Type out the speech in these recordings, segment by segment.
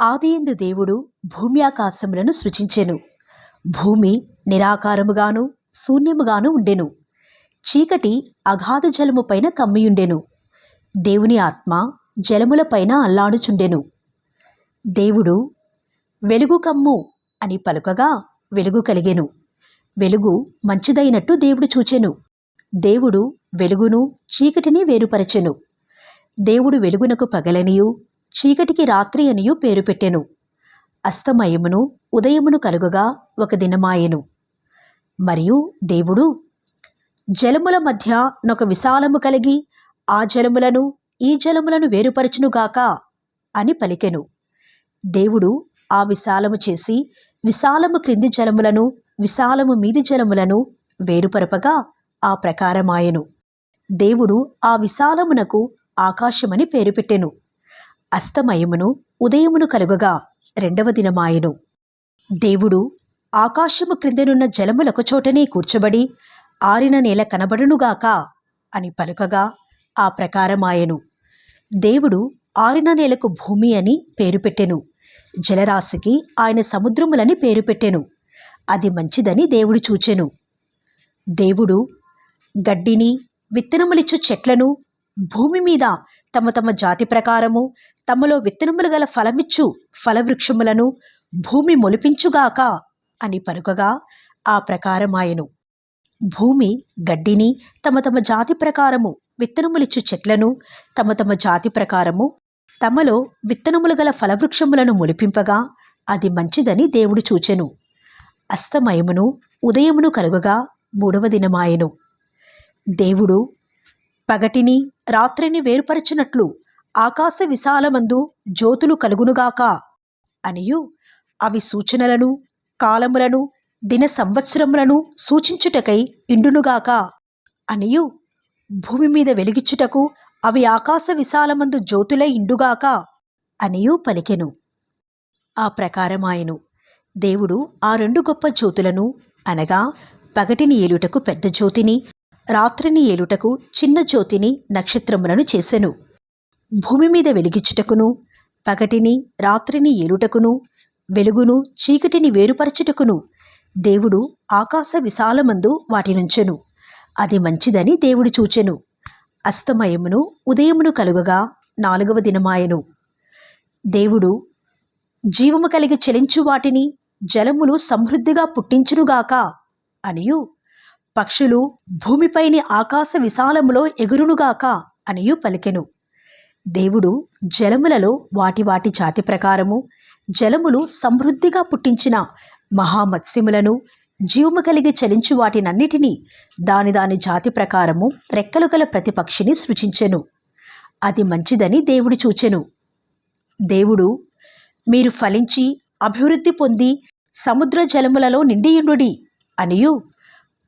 ఆదియందు దేవుడు భూమి ఆకాశములను సృజించెను. భూమి నిరాకారముగాను శూన్యముగాను ఉండెను. చీకటి అగాధ జలము పైన కమ్మియుండెను. దేవుని ఆత్మ జలములపైన అల్లాడుచుండెను. దేవుడు వెలుగు కమ్ము అని పలుకగా వెలుగు కలిగెను. వెలుగు మంచిదైనట్టు దేవుడు చూచెను. దేవుడు వెలుగును చీకటిని వేరుపరచెను. దేవుడు వెలుగునకు పగలనియు చీకటికి రాత్రి అనియు పేరు పెట్టెను. అస్తమయమును ఉదయమును కలుగగా ఒక దినమాయెను. మరియు దేవుడు జలముల మధ్య నొక విశాలము కలిగి ఆ జలములను ఈ జలములను వేరుపరచునుగాక అని పలికెను. దేవుడు ఆ విశాలము చేసి విశాలము క్రింది జలములను విశాలము మీది జలములను వేరుపరపగా ఆ ప్రకారమాయెను. దేవుడు ఆ విశాలమునకు ఆకాశమని పేరు పెట్టెను. అస్తమయమును ఉదయమును కలుగగా రెండవ దినమాయెను. దేవుడు ఆకాశము క్రిందనున్న జలములకు చోటనే కూర్చబడి ఆరిన నేల కనబడునుగాక అని పలుకగా ఆ ప్రకారమాయెను. దేవుడు ఆరిన నేలకు భూమి అని పేరు పెట్టెను. జలరాశికి ఆయన సముద్రములని పేరు పెట్టెను. అది మంచిదని దేవుడు చూచెను. దేవుడు గడ్డిని విత్తనములిచ్చు చెట్లను భూమి మీద తమ తమ జాతి ప్రకారము తమలో విత్తనములు గల ఫలమిచ్చు ఫలవృక్షములను భూమి మొలిపించుగాక అని పలుకగా ఆ ప్రకారమాయెను. భూమి గడ్డిని తమ తమ జాతి ప్రకారము విత్తనములిచ్చు చెట్లను తమ తమ జాతి ప్రకారము తమలో విత్తనములు గల ఫలవృక్షములను మొలిపింపగా అది మంచిదని దేవుడు చూచెను. అస్తమయమును ఉదయమును కలుగగా మూడవ దినమాయెను. దేవుడు పగటిని రాత్రిని వేరుపరచినట్లు ఆకాశ విశాలమందు జ్యోతులు కలుగునుగాక అనియు అవి సూచనలను కాలములను దిన సంవత్సరములను సూచించుటకై ఇండునుగాక అనియు భూమి మీద వెలిగిచ్చుటకు అవి ఆకాశ విశాలమందు జ్యోతులై ఇండుగాక అనియు పలికెను. ఆ ప్రకారమాయను. దేవుడు ఆ రెండు గొప్ప జ్యోతులను అనగా పగటిని ఏలుటకు పెద్ద జ్యోతిని రాత్రిని ఏలుటకు చిన్న జ్యోతిని నక్షత్రములను చేసెను. భూమి మీద వెలిగించుటకును పగటిని రాత్రిని ఏలుటకును వెలుగును చీకటిని వేరుపరచుటకును దేవుడు ఆకాశ విశాలమందు వాటినుంచెను. అది మంచిదని దేవుడు చూచెను. అస్తమయమును ఉదయమును కలుగగా నాలుగవ దినమాయెను. దేవుడు జీవము కలిగి చెలించు వాటిని జలములు సమృద్ధిగా పుట్టించునుగాక అనియు పక్షులు భూమిపైని ఆకాశ విశాలములో ఎగురునుగాక అనియు పలికెను. దేవుడు జలములలో వాటి వాటి జాతి ప్రకారము జలములు సమృద్ధిగా పుట్టించిన మహామత్స్యములను జీవము కలిగి చలించు వాటినన్నిటినీ దాని దాని జాతి ప్రకారము రెక్కలు గల ప్రతి పక్షిని సృజించెను. అది మంచిదని దేవుడు చూచెను. దేవుడు మీరు ఫలించి అభివృద్ధి పొంది సముద్ర జలములలో నిండియుండుడి అనియు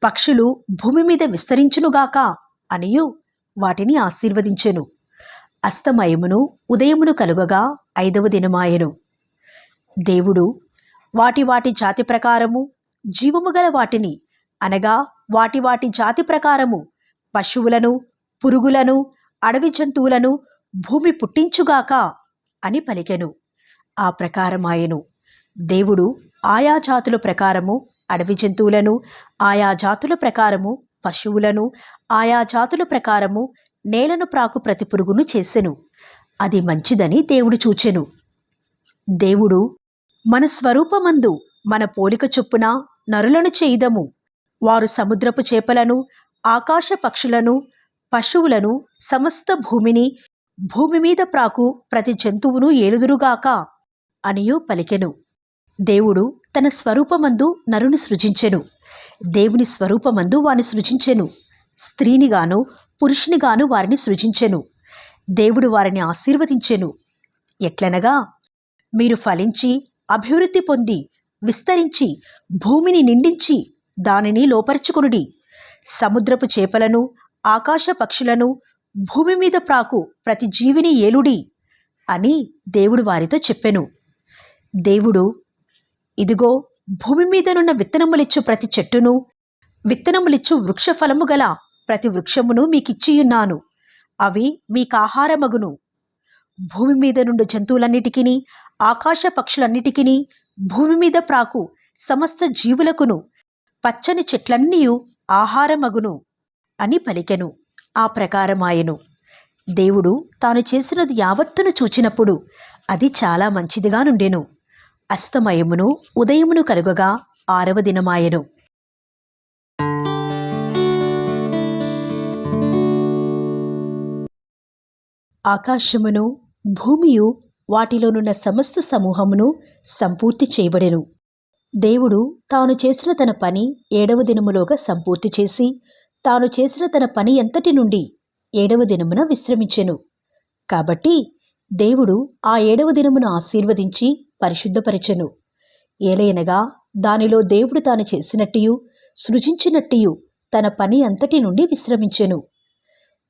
పక్షులు భూమి మీద విస్తరించునుగాక అనియు వాటిని ఆశీర్వదించెను. అస్తమయమును ఉదయమును కలుగగా ఐదవ దినమాయెను. దేవుడు వాటి వాటి జాతి ప్రకారము జీవము గల వాటిని అనగా వాటి వాటి జాతి ప్రకారము పశువులను పురుగులను అడవి జంతువులను భూమి పుట్టించుగాక అని పలికెను. ఆ ప్రకారమాయెను. దేవుడు ఆయా జాతుల ప్రకారము అడవి జంతువులను ఆయా జాతుల ప్రకారము పశువులను ఆయా జాతుల ప్రకారము నేలను ప్రాకు ప్రతి పురుగును చేసెను. అది మంచిదని దేవుడు చూచెను. దేవుడు మన స్వరూపమందు మన పోలిక చొప్పున నరులను చేయుదము. వారు సముద్రపు చేపలను ఆకాశ పక్షులను పశువులను సమస్త భూమిని భూమి మీద ప్రాకు ప్రతి జంతువును ఏలుదురుగాక అనియు పలికెను. దేవుడు తన స్వరూపమందు నరుని సృజించెను. దేవుని స్వరూపమందు వాని సృజించెను. స్త్రీనిగాను పురుషునిగాను వారిని సృజించెను. దేవుడు వారిని ఆశీర్వదించెను. ఎట్లనగా మీరు ఫలించి అభివృద్ధి పొంది విస్తరించి భూమిని నిండించి దానిని లోపరుచుకునుడి. సముద్రపు చేపలను ఆకాశ పక్షులను భూమి మీద ప్రాకు ప్రతి జీవిని ఏలుడి అని దేవుడు వారితో చెప్పెను. దేవుడు ఇదిగో భూమి మీదనున్న విత్తనములిచ్చు ప్రతి చెట్టును విత్తనములిచ్చు వృక్ష ఫలము గల ప్రతి వృక్షమును మీకిచ్చియున్నాను. అవి మీకాహారమగును. భూమి మీద నుండి జంతువులన్నిటికీ ఆకాశ పక్షులన్నిటికీ భూమి మీద ప్రాకు సమస్త జీవులకును పచ్చని చెట్లన్నీయు ఆహారమగును అని పలికెను. ఆ ప్రకారమాయెను. దేవుడు తాను చేసినది యావత్తును చూచినప్పుడు అది చాలా మంచిదిగా నుండెను అస్తమయమును ఉదయమును కలుగగా ఆరవ దినమాయెను. ఆకాశమును భూమియు వాటిలోనున్న సమస్త సమూహమును సంపూర్తి చేయబడెను. దేవుడు తాను చేసిన తన పని ఏడవ దినములోగా సంపూర్తి చేసి తాను చేసిన తన పని ఎంతటి నుండి ఏడవ దినమున విశ్రమించెను. కాబట్టి దేవుడు ఆ ఏడవ దినమును ఆశీర్వదించి పరిశుద్ధపరచెను. ఏలయనగా దానిలో దేవుడు తాను చేసినట్టియు సృజించినట్టియు తన పని అంతటి నుండి విశ్రమించెను.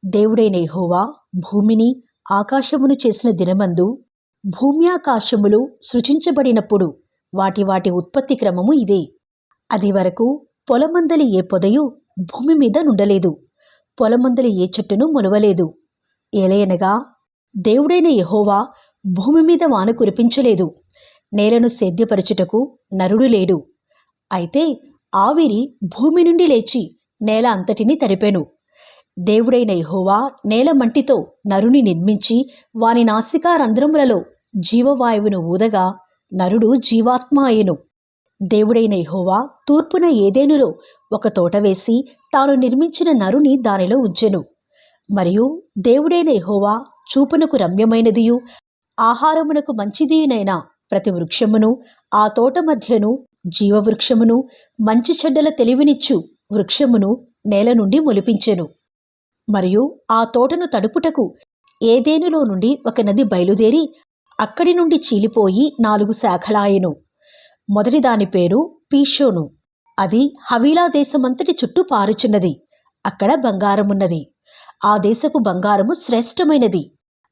దేవుడైన హోవా భూమిని ఆకాశమును చేసిన దినమందు భూమ్యాకాశములు సృజించబడినప్పుడు వాటి వాటి ఉత్పత్తి క్రమము ఇదే. అది వరకు పొలమందలి ఏ పొదయు భూమి మీద నుండలేదు పొలమందలి ఏ చెట్టును మొలవలేదు. ఏలయనగా దేవుడైన యహోవా భూమి మీద వాన కురిపించలేదు. నేలను సేద్యపరచుటకు నరుడు లేడు. అయితే ఆవిరి భూమి నుండి లేచి నేల అంతటిని తడిపెను దేవుడైన యహోవా నేల మంటితో నరుని నిర్మించి వాని నాసికా రంధ్రములలో జీవవాయువును ఊదగా నరుడు జీవాత్మ అయ్యను. దేవుడైన యహోవా తూర్పున ఏదేనులో ఒక తోట వేసి తాను నిర్మించిన నరుని దానిలో ఉంచెను. మరియు దేవుడైన ఎహోవా చూపునకు రమ్యమైనదియు ఆహారమునకు మంచిదియునైన ప్రతి వృక్షమును ఆ తోట మధ్యను జీవవృక్షమును మంచి చెడ్డల తెలివినిచ్చు వృక్షమును నేల నుండి మొలిపించెను. మరియు ఆ తోటను తడుపుటకు ఏదేనులో నుండి ఒక నది బయలుదేరి అక్కడి నుండి చీలిపోయి నాలుగు శాఖలాయెను. మొదటి దాని పేరు పీషోను. అది హవీలా దేశమంతటి చుట్టూ పారుచున్నది. అక్కడ బంగారమున్నది. ఆ దేశపు బంగారము శ్రేష్టమైనది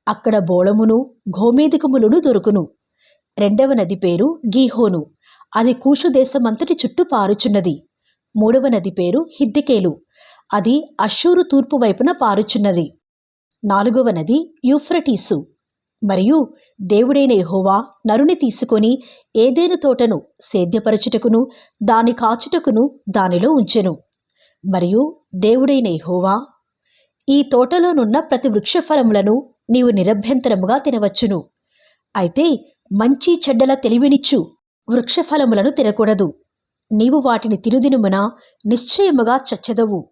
అక్కడ బోళమును గోమేధికములను దొరుకును. రెండవ నది పేరు గీహోను. అది కూషు దేశమంతటి చుట్టూ పారుచున్నది. మూడవ నది పేరు హిద్దికేలు. అది అషూరు తూర్పు వైపున పారుచున్నది. నాలుగవ నది యూఫ్రటీసు. మరియు దేవుడైన ఎహోవా నరుని తీసుకొని ఏదేను తోటను సేద్యపరచుటకును దాని కాచుటకును దానిలో ఉంచెను. మరియు దేవుడైన ఎహోవా ఈ తోటలోనున్న ప్రతి వృక్షఫలములను నీవు నిరభ్యంతరముగా తినవచ్చును. అయితే మంచి చెడ్డల తెలివినిచ్చు వృక్షఫలములను తినకూడదు. నీవు వాటిని తినుదినుమున నిశ్చయముగా చచ్చెదవు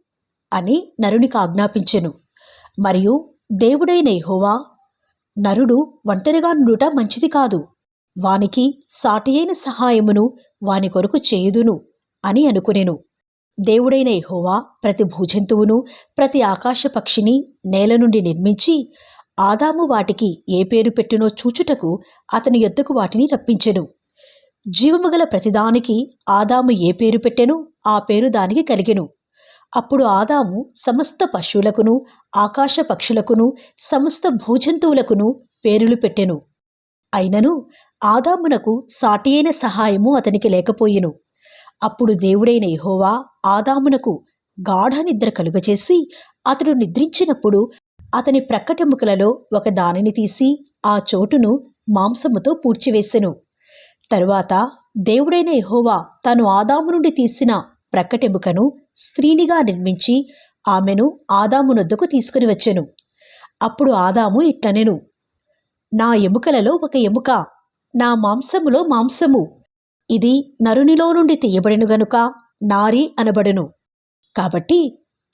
అని నరునికి ఆజ్ఞాపించెను. మరియు దేవుడైన ఎహోవా నరుడు ఒంటరిగా నుండుట మంచిది కాదు. వానికి సాటియైన సహాయమును వాని కొరకు చేయుదును అని అనుకునేను. దేవుడైన ఎహోవా ప్రతి భూజంతువును ప్రతి ఆకాశ పక్షిని నేల నుండి నిర్మించి ఆదాము వాటికి ఏ పేరు పెట్టునో చూచుటకు అతని యొద్దకు వాటిని రప్పించెను. జీవము గల ప్రతిదానికి ఆదాము ఏ పేరు పెట్టెను ఆ పేరు దానికి కలిగెను. అప్పుడు ఆదాము సమస్త పశువులకును ఆకాశ పక్షులకును సమస్త భూజంతువులకును పేరులు పెట్టెను. అయినను ఆదామునకు సాటియైన సహాయము అతనికి లేకపోయెను. అప్పుడు దేవుడైన యహోవా ఆదామునకు గాఢ నిద్ర కలుగచేసి అతడు నిద్రించినప్పుడు అతని ప్రక్కటెముకలలో ఒక దానిని తీసి ఆ చోటును మాంసముతో పూడ్చివేసెను. తరువాత దేవుడైన యహోవా తను ఆదాము నుండి తీసిన ప్రక్కటెముకను స్త్రీనిగా నిర్మించి ఆమెను ఆదామునొద్దకు తీసుకుని వచ్చెను. అప్పుడు ఆదాము ఇట్లనెను నా ఎముకలలో ఒక ఎముక నా మాంసములో మాంసము ఇది నరునిలో నుండి తీయబడిను గనుక నారి అనబడును. కాబట్టి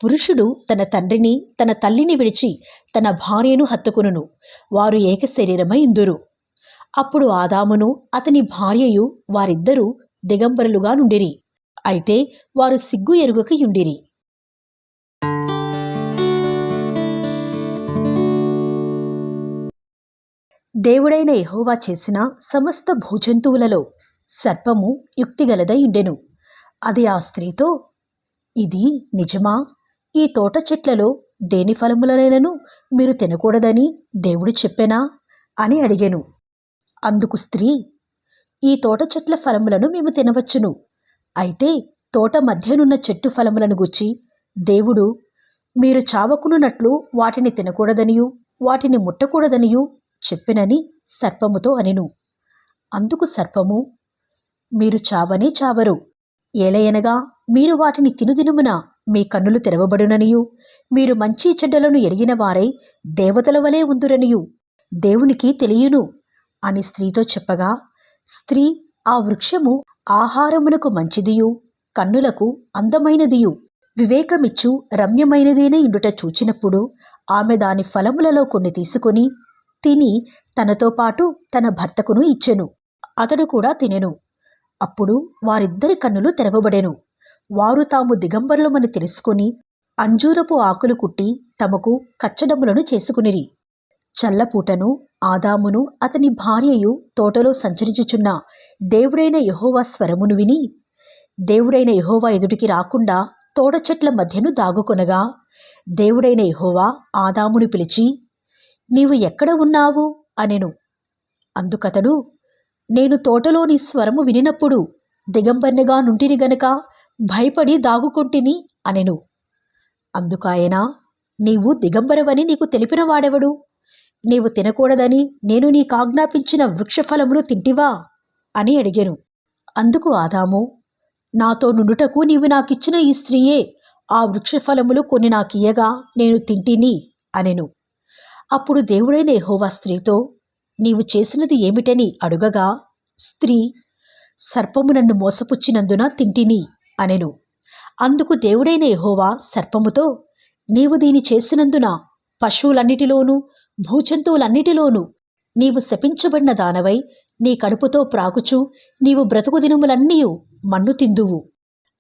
పురుషుడు తన తండ్రిని తన తల్లిని విడిచి తన భార్యను హత్తుకును వారు ఏక శరీరమై ఇందురు అప్పుడు ఆదామును అతని భార్యయు వారిద్దరూ దిగంబరులుగా నుండిరి. అయితే వారు సిగ్గు ఎరుగక యుండిరి. దేవుడైన ఎహోవా చేసిన సమస్త భూజంతువులలో సర్పము యుక్తిగలదై ఉండెను. అది ఆ స్త్రీతో ఇది నిజమా? ఈ తోట చెట్లలో దేని ఫలములనైనను మీరు తినకూడదని దేవుడు చెప్పెనా? అని అడిగాను. అందుకు స్త్రీ ఈ తోట చెట్ల ఫలములను మేము తినవచ్చును. అయితే తోట మధ్యనున్న చెట్టు ఫలములను గుచ్చి దేవుడు మీరు చావకునున్నట్లు వాటిని తినకూడదనియు వాటిని ముట్టకూడదనియు చెప్పినని సర్పముతో అనెను. అందుకు సర్పము మీరు చావనే చావరు. ఏలయనగా మీరు వాటిని తినుదినుమున మీ కన్నులు తెరవబడుననియు. మీరు మంచి చెడ్డలను ఎరిగిన వారై దేవతల వలె ఉందురనియు. దేవునికి తెలియను అని స్త్రీతో చెప్పగా స్త్రీ ఆ వృక్షము ఆహారమునకు మంచిదియు కన్నులకు అందమైనదియు. వివేకమిచ్చు రమ్యమైనదేనే ఇండుట చూచినప్పుడు ఆమె దాని ఫలములలో కొన్ని తీసుకొని తిని తనతో పాటు తన భర్తకును ఇచ్చెను. అతడు కూడా తినెను. అప్పుడు వారిద్దరి కన్నులు తెరవబడెను. వారు తాము దిగంబరులమని తెలుసుకొని అంజూరపు ఆకులు కుట్టి తమకు కచ్చడములను చేసుకునిరి. చల్లపూటను ఆదామును అతని భార్యయు తోటలో సంచరించుచున్న దేవుడైన యహోవా స్వరమును విని దేవుడైన యహోవా ఎదుటికి రాకుండా తోట చెట్ల మధ్యను దాగుకొనగా దేవుడైన యహోవా ఆదామును పిలిచి నీవు ఎక్కడ ఉన్నావు? అనెను. అందుకతడు నేను తోటలోని స్వరము వినినప్పుడు దిగంబర్నిగా నుంటిని గనక భయపడి దాగుకొంటిని అనెను. అందుకాయన నీవు దిగంబరవని నీకు తెలిపిన వాడెవడు? నీవు తినకూడదని నేను నీకాజ్ఞాపించిన వృక్షఫలములు తింటివా? అని అడిగాను. అందుకు ఆదాము నాతో నుండుటకు నీవు నాకిచ్చిన ఈ స్త్రీయే ఆ వృక్షఫలములు కొన్ని నాకియ్యగా నేను తింటిని అనెను. అప్పుడు దేవుడైన ఎహోవా స్త్రీతో నీవు చేసినది ఏమిటని అడుగగా స్త్రీ సర్పము నన్ను మోసపుచ్చినందున తింటిని అనెను. అందుకు దేవుడైన ఎహోవా సర్పముతో నీవు దీని చేసినందున పశువులన్నిటిలోనూ భూజంతువులన్నిటిలోనూ నీవు శపించబడిన దానవై నీ కడుపుతో ప్రాకుచు నీవు బ్రతుకు దినములన్నీయు మన్ను తిందువు.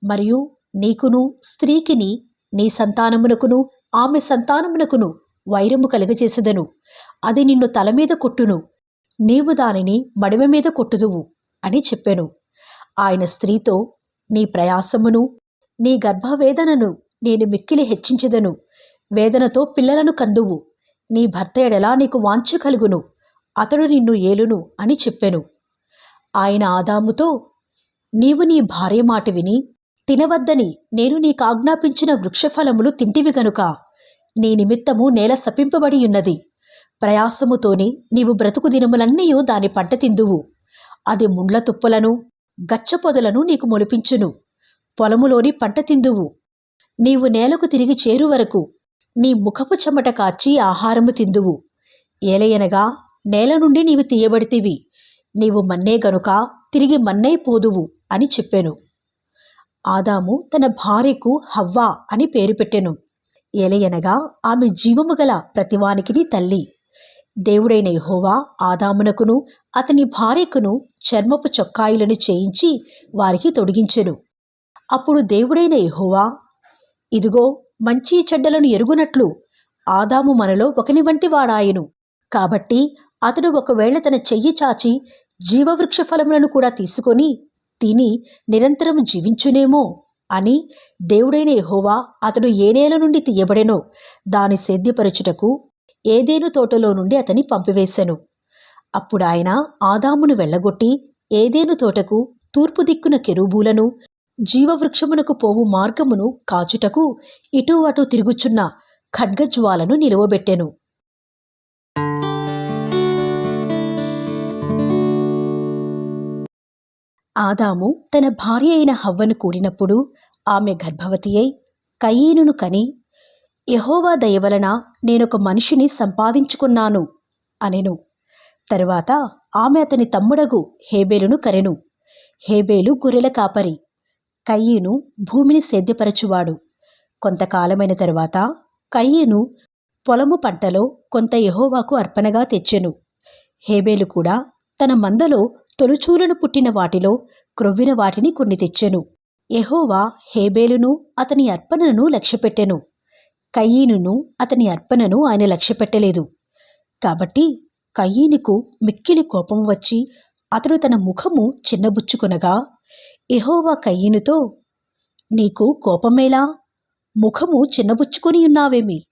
మరియు నీకును స్త్రీకిని నీ సంతానమునకును ఆమె సంతానమునకును వైరము కలుగజేసెదను. అది నిన్ను తల మీద కొట్టును. నీవు దానిని మడిమ మీద కొట్టుదువు అని చెప్పెను. ఆయన స్త్రీతో నీ ప్రయాసమును నీ గర్భవేదనను నేను మిక్కిలి హెచ్చించదను. వేదనతో పిల్లలను కందువు. నీ భర్త ఎడలా నీకు వాంఛ కలుగును. అతడు నిన్ను ఏలును అని చెప్పెను. ఆయన ఆదాముతో నీవు నీ భార్య మాట విని తినవద్దని నేను నీకు ఆజ్ఞాపించిన వృక్షఫలములు తింటివి గనుక. నీ నిమిత్తము నేల సపింపబడి ఉన్నది. ప్రయాసముతోని నీవు బ్రతుకు దినములన్నీయు దాని పంట తిందువు. అది ముండ్ల తుప్పలను గచ్చపొదలను నీకు మొలిపించును. పొలములోని పంట తిందువు. నీవు నేలకు తిరిగి చేరు వరకు నీ ముఖపు చెమట కాచి ఆహారము తిందువు. ఏలయనగా నేల నుండి నీవు తీయబడితివి. నీవు మన్నే గనుక తిరిగి మన్నై పోదువు అని చెప్పాను. ఆదాము తన భార్యకు హవ్వా అని పేరు పెట్టెను. ఏలయనగా ఆమె జీవము గల ప్రతివానికిని తల్లి. దేవుడైన యెహోవా ఆదామునకును అతని భార్యకును చర్మపు చొక్కాయిలను చేయించి వారికి తొడిగించెను. అప్పుడు దేవుడైన యహోవా ఇదిగో మంచి చెడ్డలను ఎరుగునట్లు ఆదాము మనలో ఒకని వంటి వాడాయను. కాబట్టి అతడు ఒకవేళ తన చెయ్యి చాచి జీవవృక్ష ఫలములను కూడా తీసుకొని తిని నిరంతరం జీవించునేమో. అని దేవుడైన యహోవా అతడు ఏ నేల నుండి తీయబడెనో దాని సేద్యపరచుటకు ఏదేను తోటలో నుండి అతని పంపివేశెను అప్పుడు ఆయన ఆదామును వెళ్ళగొట్టి ఏదేను తోటకు తూర్పు దిక్కున కెరూబూలను జీవవృక్షమునకు పోవు మార్గమును కాచుటకు ఇటు అటు తిరుగుచున్న ఖడ్గజ్వాలను నిలువబెట్టెను. ఆదాము తన భార్య అయిన హవ్వను కూడినప్పుడు ఆమె గర్భవతి అయి కయీనును కని యహోవా దయవలన నేనొక మనిషిని సంపాదించుకున్నాను అనెను. తరువాత ఆమె అతని తమ్ముడగు హేబేలును కరెను. హేబేలు గొర్రెల కాపరి కయ్యను భూమిని సేద్యపరచువాడు. కొంతకాలమైన తరువాత కయ్యను పొలము పంటలో కొంత యహోవాకు అర్పణగా తెచ్చెను. హేబేలు కూడా తన మందలో తొలుచూలను పుట్టిన వాటిలో క్రొవ్విన వాటిని కొన్ని తెచ్చెను. ఎహోవా హేబేలును అతని అర్పణను లక్ష్యపెట్టెను. కయ్యీనును అతని అర్పణను ఆయన లక్ష్యపెట్టలేదు. కాబట్టి కయ్యీనుకు మిక్కిలి కోపం వచ్చి అతడు తన ముఖము చిన్నబుచ్చుకొనగా ఎహోవా కయ్యీనుతో నీకు కోపమేలా? ముఖము చిన్నబుచ్చుకొని ఉన్నావేమి?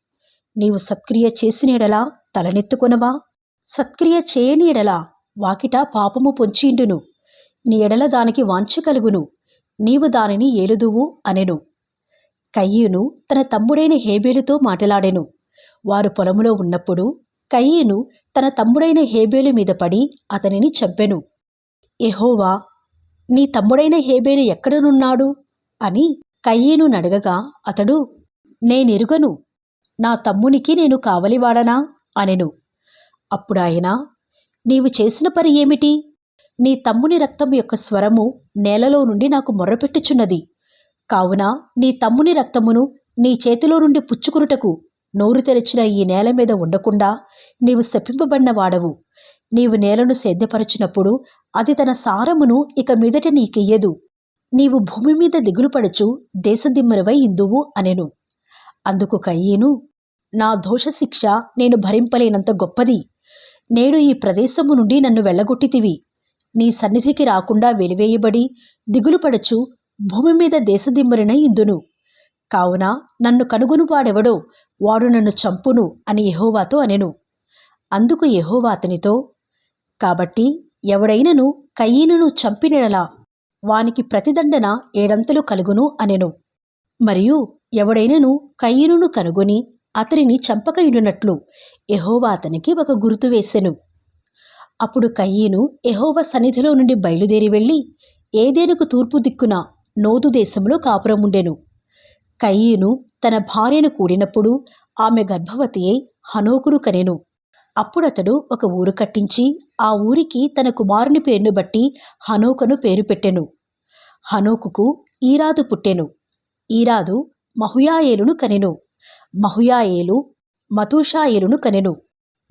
నీవు సత్క్రియ చేసిన ఎడలా తలనెత్తుకొనవా? సత్క్రియ చేయని ఎడలా వాకిట పాపము పొంచిండును నీ ఎడల దానికి వాంఛ కలుగును. నీవు దానిని ఏలుదువు అనెను. కయ్యూను తన తమ్ముడైన హేబేలుతో మాటలాడెను. వారు పొలములో ఉన్నప్పుడు కయ్యూను తన తమ్ముడైన హేబేలు మీద పడి అతనిని చంపెను. ఎహోవా నీ తమ్ముడైన హేబేలు ఎక్కడనున్నాడు? అని కయ్యేను నడగగా అతడు నేనెరుగను. నా తమ్మునికి నేను కావలివాడనా? అనెను. అప్పుడు ఆయన నీవు చేసిన పని ఏమిటి? నీ తమ్ముని రక్తం యొక్క స్వరము నేలలో నుండి నాకు మొర్రపెట్టుచున్నది. కావున నీ తమ్ముని రక్తమును నీ చేతిలో నుండి పుచ్చుకునుటకు నోరు తెరిచిన ఈ నేల మీద ఉండకుండా నీవు శపింపబడిన వాడవు నీవు నేలను సేద్యపరచినప్పుడు అది తన సారమును ఇక మీదట నీకియ్యదు. నీవు భూమి మీద దిగులుపడుచు దేశదిమ్మరవై ఇందువు అనెను. అందుకు కయ్యేను నా దోషశిక్ష నేను భరింపలేనంత గొప్పది. నేడు ఈ ప్రదేశము నుండి నన్ను వెళ్ళగొట్టితివి. నీ సన్నిధికి రాకుండా వెలివేయబడి దిగులుపడచు భూమి మీద దేశదిమ్మరిన ఇందును. కావున నన్ను కనుగొనువాడెవడో వాడు నన్ను చంపును అని యహోవాతో అనెను. అందుకు యహోవా అతనితో కాబట్టి ఎవడైనను కయ్యీనును చంపినెడలా వానికి ప్రతిదండన ఏడంతలు కలుగును అనెను. మరియు ఎవడైనను కయ్యనును కనుగొని అతనిని చంపకయుడునట్లు ఎహోవా అతనికి ఒక గుర్తు వేసెను. అప్పుడు కయ్యను ఎహోవ సన్నిధిలో నుండి బయలుదేరి వెళ్ళి ఏదేనుకు తూర్పు దిక్కున నోదు దేశంలో కాపురముండెను. కయ్యను తన భార్యను కూడినప్పుడు ఆమె గర్భవతి అయి హనోకును కనెను. అప్పుడతడు ఒక ఊరు కట్టించి ఆ ఊరికి తన కుమారుని పేరును బట్టి హనోకను పేరు పెట్టెను. హనోకుకు ఈరాదు పుట్టెను. ఈరాదు మహుయాయేలును కనెను. మహుయాయేలు మతూషాయేలును కనెను.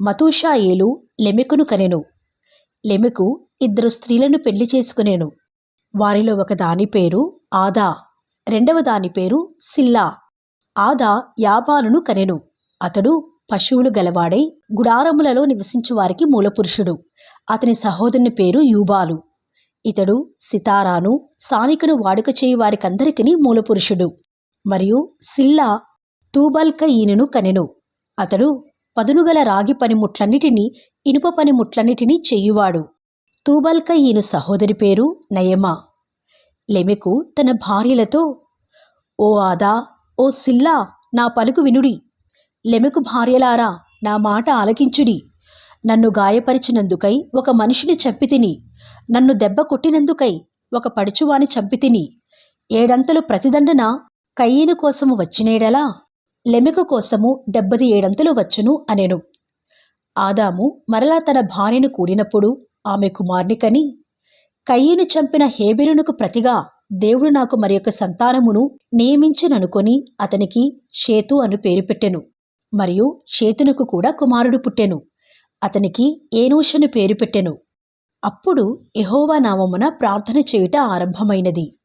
మతూషాయేలు లెమెకును కనెను. లెమెకు ఇద్దరు స్త్రీలను పెళ్ళి చేసుకునేను. వారిలో ఒక దాని పేరు ఆదా రెండవ దాని పేరు సిల్లా. ఆదా యాబాలును కనెను. అతడు పశువులు గలవాడై గుడారములలో నివసించువారికి మూలపురుషుడు. అతని సహోదరుని పేరు యూబాలు. ఇతడు సితారాను సానికను వాడుక చేయువారికందరికీ మూలపురుషుడు. మరియు సిల్లా తూబల్క ఈయనను కనెను. అతడు పదునుగల రాగి పనిముట్లన్నిటినీ ఇనుప పనిముట్లన్నిటినీ చెయ్యువాడు తూబల్క ఈయను సహోదరి పేరు నయమా. లెమెకు తన భార్యలతో ఓ ఆదా ఓ సిల్లా నా పలుకు వినుడి. లెమెకు భార్యలారా నా మాట ఆలకించుడి. నన్ను గాయపరిచినందుకై ఒక మనిషిని చంపితిని. నన్ను దెబ్బ కొట్టినందుకై ఒక పడుచువాని చంపితిని. ఏడంతలు ప్రతిదండన కయ్యేను కోసము వచ్చినేడలా లెమెకు కోసము డెబ్బది ఏడంతలు వచ్చును అనెను. ఆదాము మరలా తన భార్యను కూడినప్పుడు ఆమె కుమార్ని కని కయ్యను చంపిన హేబెలునకు ప్రతిగా దేవుడు నాకు మరి యొక్క సంతానమును నియమించిననుకొని అతనికి షేతు అను పేరు పెట్టెను. మరియు షేతునకు కూడా కుమారుడు పుట్టెను. అతనికి ఏనూషను పేరు పెట్టెను. అప్పుడు ఎహోవా నామమున ప్రార్థన చేయుట ఆరంభమైనది.